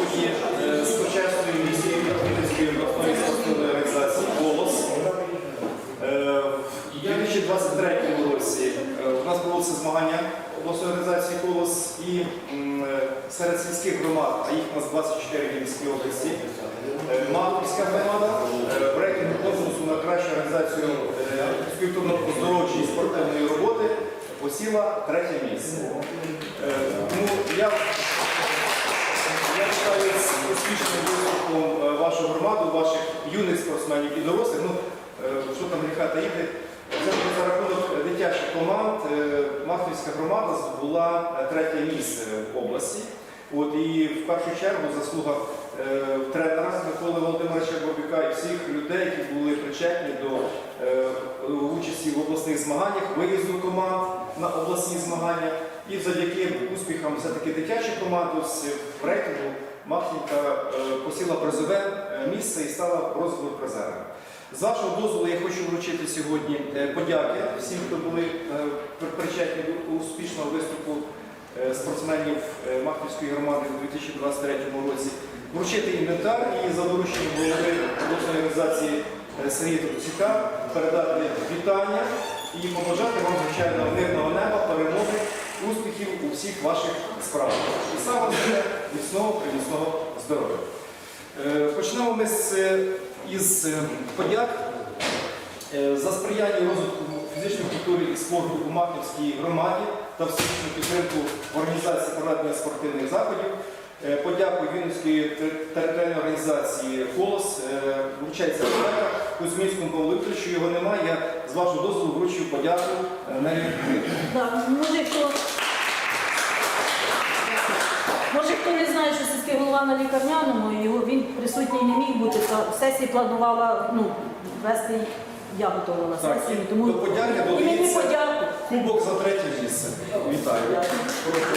сьогодні е, з почесною місією Київської обласної спортивної організації «Голос». Е, В 2023 році е, у нас проводиться змагання обласної організації «Голос» і серед сільських громад, а їх у нас 24 в Київській області, Матовська громада в рейтингу конкурсу на кращу організацію фізкультурно-оздоровчої спортивної роботи посіла третє місце. Тому я я вважаю з успішним виступом е, вашу громаду, ваших юних спортсменів і дорослих. Ну, е, що там гріха все-таки за рахунок дитячих команд е, Махвівська громада здобула е, третє місце в області. От, і в першу чергу заслуга тренера Миколи Володимировича Бобіка і всіх людей, які були причетні до участі в обласних змаганнях, виїзду команд на обласні змагання. І завдяки успіхам все-таки дитячих команд в рейтингу Махнівка е, посіла призове е, місце і стала розовим призером. З вашого дозволу я хочу вручити сьогодні е, подяки всім, хто були причетні до успішного виступу спортсменів Махнівської громади у 2023 році. Вручити інвентар і за дорученням голови обласної організації Сергія Труцюка передати вітання і побажати вам, звичайно, мирного неба, перемоги, успіхів у всіх ваших справах. І саме головне міцного приміцного здоров'я. Е, Почнемо ми з, е, із е, подяк за сприяння розвитку фізичної культури і спорту у Махівській громаді та всебічну підтримку організації проведення спортивних заходів. Подяку Вінницької територіальної організації «Колос» вручається подяка Кузьмінському Павлу Вікторовичу, його немає. Я з вашого дозволу вручую подяку е, Нелі Дмитрівні. Да, може, хто, може, хто не знає, що сільський голова на лікарняному, його він присутній не міг бути. Та сесії планувала ну, вести, я готувала Так, сесію. і Тому до подяки і мені додається подяку. кубок за третє місце. Вітаю. Прошу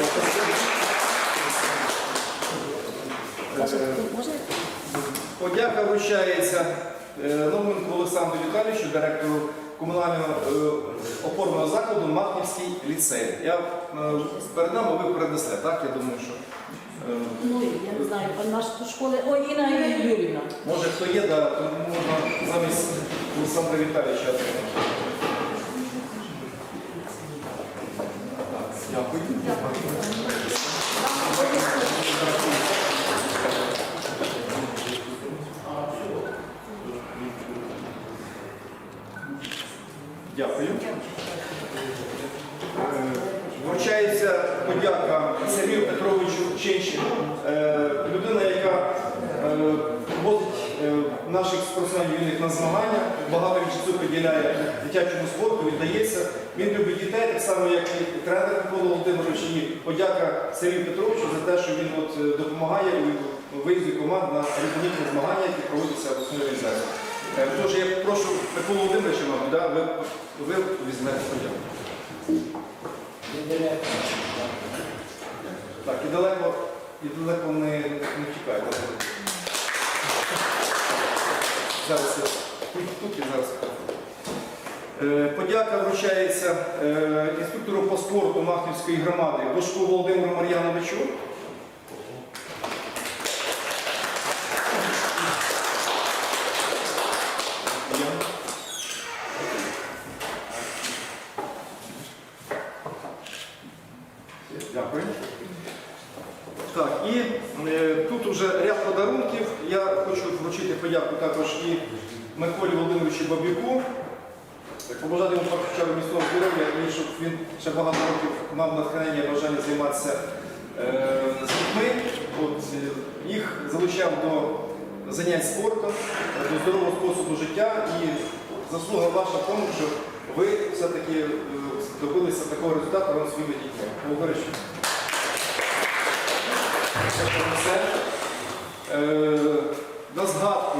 вас. Е, Можна? Подяка вручається е, Науменку Олександру Віталійовичу, директору комунального е, опорного закладу Махнівський ліцей. Я е, передам, а ви передасте, так? Я думаю, що Ну, я не знаю, а наш до школи. Ой, Інна Юрівна. може хто є, да, то можна замість Олександра Віталійовича. Дякую. Е, Вручається подяка Сергію Петровичу Ченчину, е, людина, яка е, возить е, наших спортсменів юних на змагання, багато часу приділяє дитячому спорту, віддається. Він любить дітей, так само, як і тренер Микола Володимирович. І подяка Сергію Петровичу за те, що він от е, допомагає у виїзді команд на різноманітні змагання, які проводяться в основній організації. Е, Тож я прошу Миколу Володимировича, мабуть, да, ви, ви візьмете подяку. Так, і далеко, і далеко не, не втікайте. Зараз тут, і зараз. Е, Подяка вручається е, інспектору по спорту Махнівської громади Бошку Володимиру Мар'яновичу. Дякую. Так, і е, тут вже ряд подарунків. Я хочу вручити подяку також і Миколі Володимировичу Бабюку. Побажати йому першу міцного здоров'я і щоб він ще багато років мав натхнення і бажання займатися е, з дітьми. От, е, їх залучав до занять спортом, до здорового способу життя і заслуга ваша в тому, що ви все-таки е, добилися такого результату разом своїми дітьми. Це. Е, На згадку,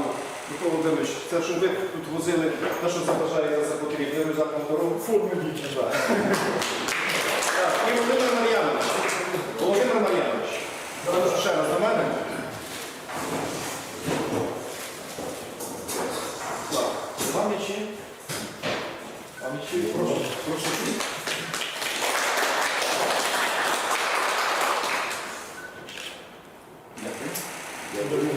Микола Володимирович, це що ви тут возили, те, що заважаєте за потрібне, рюкзак на дорогу. Форму дітей. І Володимир Мар'янович. Володимир Мар'янович. Ще раз до мене. Так, вам м'ячі. Вам м'ячі, прошу, прошу. Дякую.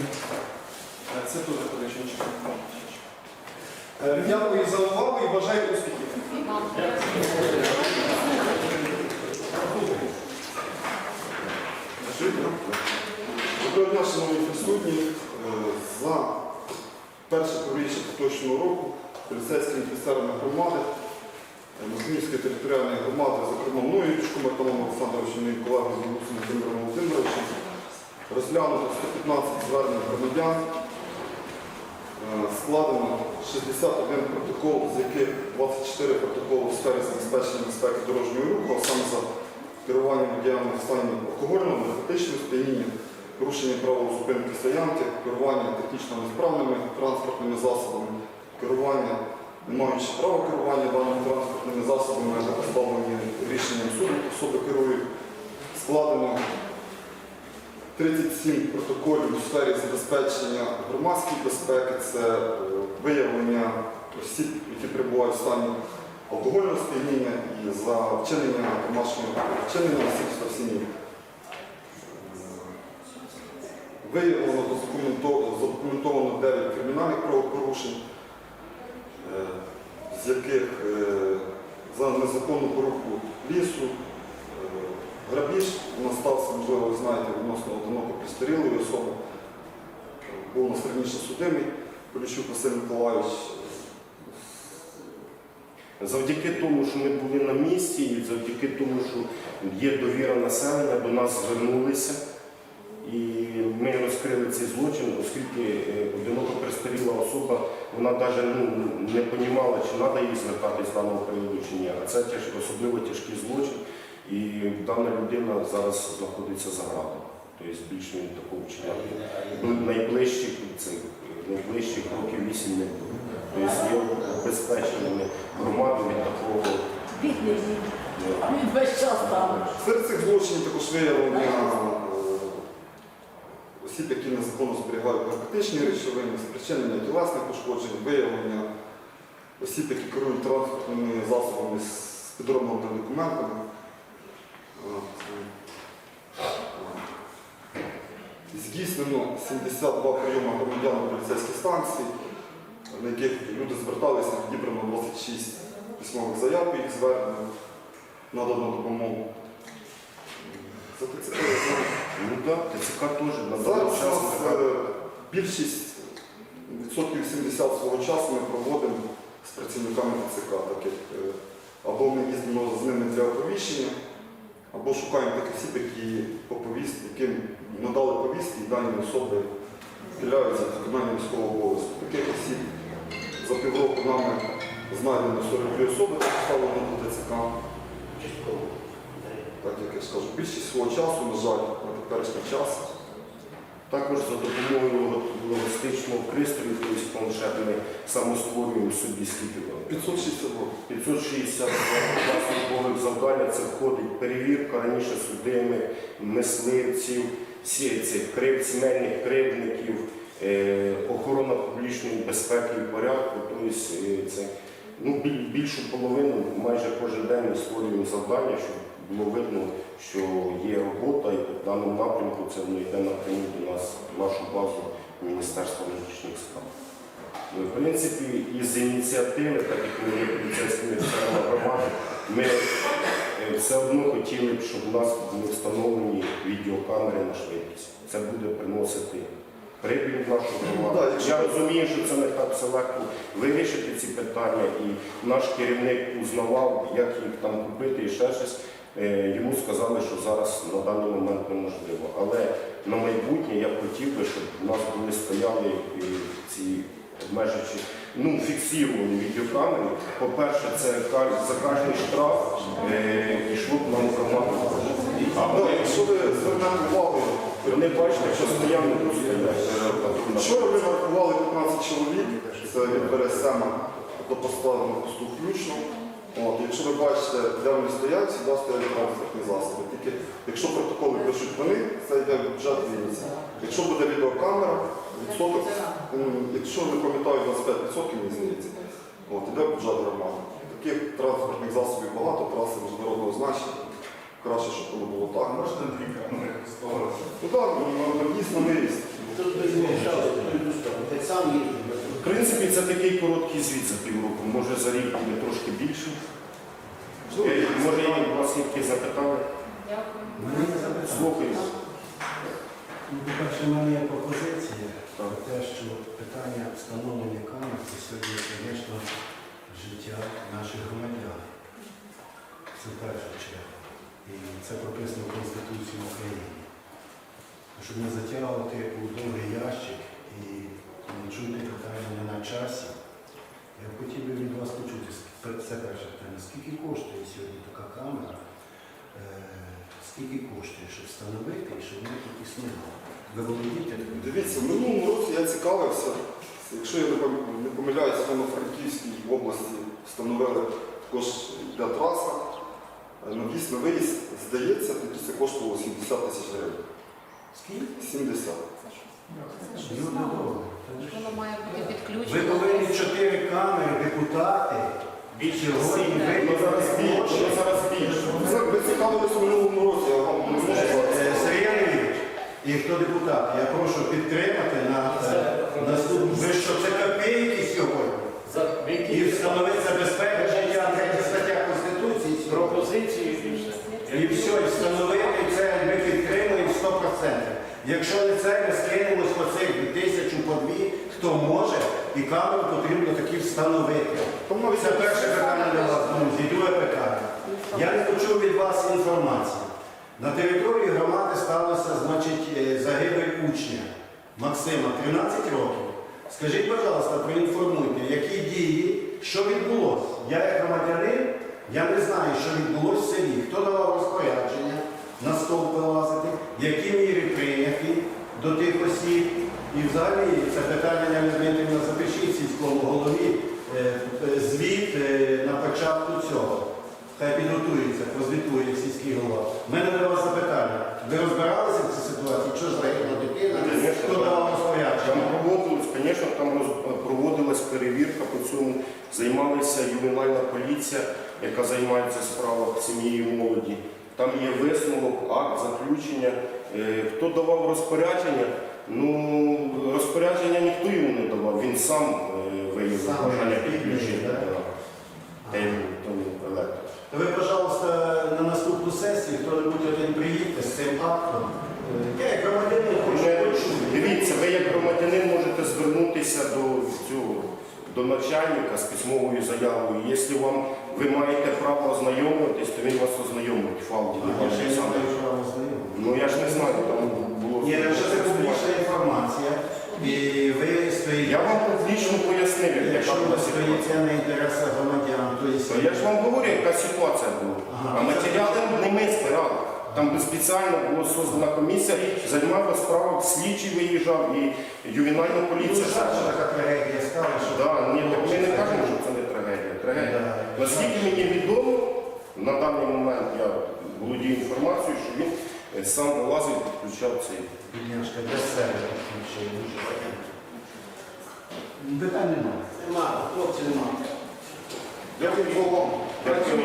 Доброго дня, шановні присутні. За перше півріччя поточного року поліцейськими офіцерами громади е, Москвівської територіальної громади, зокрема мною, Ючком Артемом Олександровичем і колегою Білусом Володимиром Володимировичем, розглянуто 115 звернень громадян, Е, складено 61 протокол, з яких 24 протоколи у сфері забезпечення безпеки дорожнього руху, а саме за керування водіями в стані алкогольного, наркотичного сп'яніння, порушення правил зупинки стоянки, керування технічно несправними транспортними засобами, керування, не маючи права керування даними транспортними засобами, або позбавлені рішенням суду, особи керують, складено 37 протоколів у сфері забезпечення громадської безпеки, це е, виявлення осіб, які перебувають в стані алкогольного сп'яніння і за вчинення домашнього вчинення насильства в сім'ї. Виявлено задокументовано, задокументовано 9 кримінальних правопорушень, е, з яких е, за незаконну порубку лісу, е, грабіж у нас стався, можливо, ви знаєте, відносно одиноко пристарілої особи. Був у нас раніше судимий Поліщук Василь Миколаївич. Завдяки тому, що ми були на місці, і завдяки тому, що є довіра населення, до нас звернулися. І ми розкрили цей злочин, оскільки е, одиноко престаріла особа, вона навіть ну, не розуміла, чи треба їй звертатись даного приводу чи ні. А це тяж, особливо тяжкий злочин. І дана людина зараз знаходиться за градом. Тобто більше він такого вчиняти. Найближчих, це, найближчих років вісім не буде. Тобто є обезпеченими громади від такого. Бідний він. весь час там. Серед цих злочинів також виявлення незаконно зберігають наркотичні речовини, спричинення тілесних пошкоджень, виявлення осіб, які керують транспортними засобами з підробними документами. Е, Здійснено 72 прийоми громадян на поліцейській станції, на яких люди зверталися, відібрано 26 письмових заяв по їх зверненню, надано допомогу. За ТЦК я. Ну так, ТЦК теж на Зараз у нас е, більшість, відсотків 70 свого часу ми проводимо з працівниками ТЦК, так як е, або ми їздимо з ними для оповіщення, або шукаємо таких осіб, які по повістці, яким надали повістки, і дані особи вхиляються в виконання військового обов'язку. Таких осіб за півроку нами знайдено 42 особи, які поставлено до ТЦК. Так як я скажу, більшість свого часу, на жаль, на теперішній час. Також за допомогою логістичного пристрою, тобто планшет, ми самостворюємо собі скільки 560 років. 560 власникових завдання це входить перевірка раніше судимих, мисливців, всі крив, сімейних кривдників, е, охорона публічної безпеки і порядку. Тобто це ну, більшу половину майже кожен день ми створюємо завдання, щоб було видно, що є робота, і в даному напрямку це воно йде напряму до нас, в нашу базу Міністерства внутрішніх справ. Ну, В принципі, із ініціативи, так як ми є поліцейськими громади, ми е, все одно хотіли б, щоб у нас були встановлені відеокамери на швидкість. Це буде приносити прибіль в нашу громаду. Ну, якщо- Я розумію, що це не так все легко вирішити ці питання, і наш керівник узнавав, як їх там купити і ще щось. Е, Йому сказали, що зараз на даний момент неможливо. Але на майбутнє я б хотів би, щоб у нас були стояли ці обмежуючі, ну, фіксовані відеокамери. По-перше, це за кожний штраф е, йшло б нам громаду. А Ну, Якщо ви звернете увагу, вони бачите, що стоянки тут стоять. вчора ми нарахували 15 чоловік, це від ВРСМ до поста на посту включно. От, якщо ви бачите, де вони стоять, сюди стоять транспортні засоби. Тільки якщо протоколи пишуть вони, це йде в бюджет Вінниці. Якщо буде відеокамера, відсоток, м, якщо не пам'ятаю, 25% мені здається, от, іде в бюджет громади. Таких транспортних засобів багато, траси міжнародного значення. Краще, щоб воно було так. Можна дві камери поставити? Ну так, на- на на. Тут без мішали, так сам їздив. В принципі, це такий короткий звіт за півроку. Може за рік буде трошки більше. Е, Може, є у вас якісь запитання? Мене є запитання. Слухаю. Ну, По-перше, в мене є пропозиція про те, що питання встановлення камер це сьогодні, звісно, життя наших громадян. Це в першу чергу. І це прописано в Конституції України. Щоб не затягувати у довгий ящик і не чути питання на часі, я б хотів би від вас почути, це перше питання, скільки коштує сьогодні така камера, е, скільки коштує, щоб встановити і щоб вона тут існувала. Ви володієте? Дивіться, в минулому році я цікавився, якщо я не пом- не помиляюся, в Франківській області встановили також для траса. Е, На в'їзд на виїзд, здається, тоді це коштувало 70 тисяч гривень. Скільки? 70. Воно має бути Ви підключено. повинні чотири камери, депутати, сьогодні Ну, зараз більше, ну, зараз більше. Це ви цікавилися в минулому році, я вам не можу сказати. Е, Сергій Андрійович, і хто депутат, я прошу підтримати на е, наступну. Ви що, це копійки підтримуємо 100%. Якщо не це, ми скинемось по цих тисячу по дві, хто може, і камеру потрібно таки встановити. Тому Це перше питання для вас, друзі. Друге питання. Я не почув від вас інформації. На території громади сталося, значить, е, загибель учня Максима, 13 років. Скажіть, будь ласка, проінформуйте, які дії, що відбулося? Я як громадянин, я не знаю, що відбулося в селі. Хто давав розпорядження на стовп вилазити, які міри прийняті до тих осіб. І взагалі це питання Дмитрівна запишіть сільському голові е, е, звіт е, на початку цього. Хай підготується, прозвітує сільський голова. У мене до вас запитання. Ви розбиралися в цій ситуації? Що ж загибла дитина? Хто давав розпорядження? звісно, там проводилась перевірка по цьому. Займалася ювенальна поліція, яка займається справами сім'ї і молоді. Там є висновок, акт, заключення. Е, Хто давав розпорядження? Ну, розпорядження ніхто йому не давав, він сам е, виявив бажання тому електро. Ви, пожалуйста, на наступну сесію хто-небудь один приїдьте з цим актом. Е, Я як громадянин хочу почути. Дивіться, ви як громадянин можете звернутися до цього до начальника з письмовою заявою. Якщо вам ви маєте право ознайомитись, то він вас ознайомить. Фалді А, Я ще не маю права знайомити. Ну я ж не знаю, там було. Ні, якщо це публічна інформація, і ви стоїте, Я вам публічно пояснив, як якщо яка ви була стоїте на інтересах громадян, то є я ж вам говорю, яка ситуація була. Ага. А матеріали не ми збирали. Там спеціально була создана комісія, займалася справою, слідчий виїжджав і ювенальна Ну, поліція. жаль, що така трагедія стала, що... Да, ні, так ми не кажемо, що це не трагедія. Трагедія. Да. Наскільки мені відомо, на даний момент я володію інформацією, що він е, сам вилазив, підключав цей. Бідняшка для себе включив, дуже таке. Питань немає. Нема, хлопці нема. Дякую Богу. Дякую.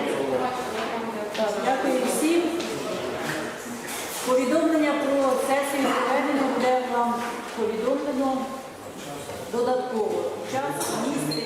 Так, Дякую всім. Повідомлення про сесію проведено буде вам повідомлено додатково. Час, місце і.